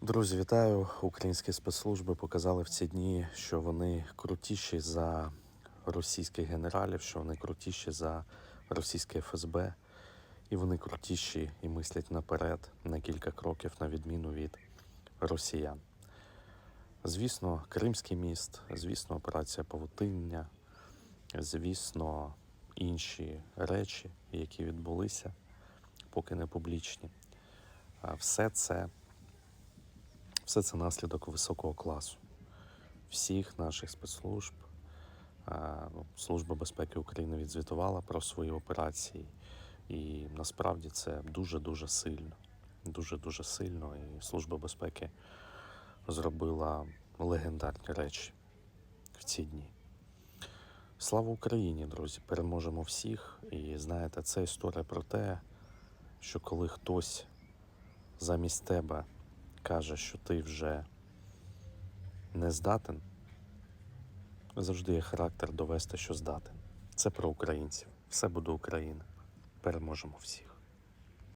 Друзі, вітаю! Українські спецслужби показали в ці дні, що вони крутіші за російських генералів, що вони крутіші за російське ФСБ, і вони крутіші і мислять наперед на кілька кроків, на відміну від росіян. Звісно, Кримський міст, звісно, операція Павутиння, звісно, інші речі, які відбулися, поки не публічні. Все це все це наслідок високого класу всіх наших спецслужб. Ну, Служба безпеки України відзвітувала про свої операції, і насправді це дуже-дуже сильно. Дуже-дуже сильно. І Служба безпеки зробила легендарні речі в ці дні. Слава Україні, друзі! Переможемо всіх. І знаєте, це історія про те, що коли хтось замість тебе каже, що ти вже не здатен, завжди є характер довести, що здатен. Це про українців. Все буде Україна. Переможемо всіх.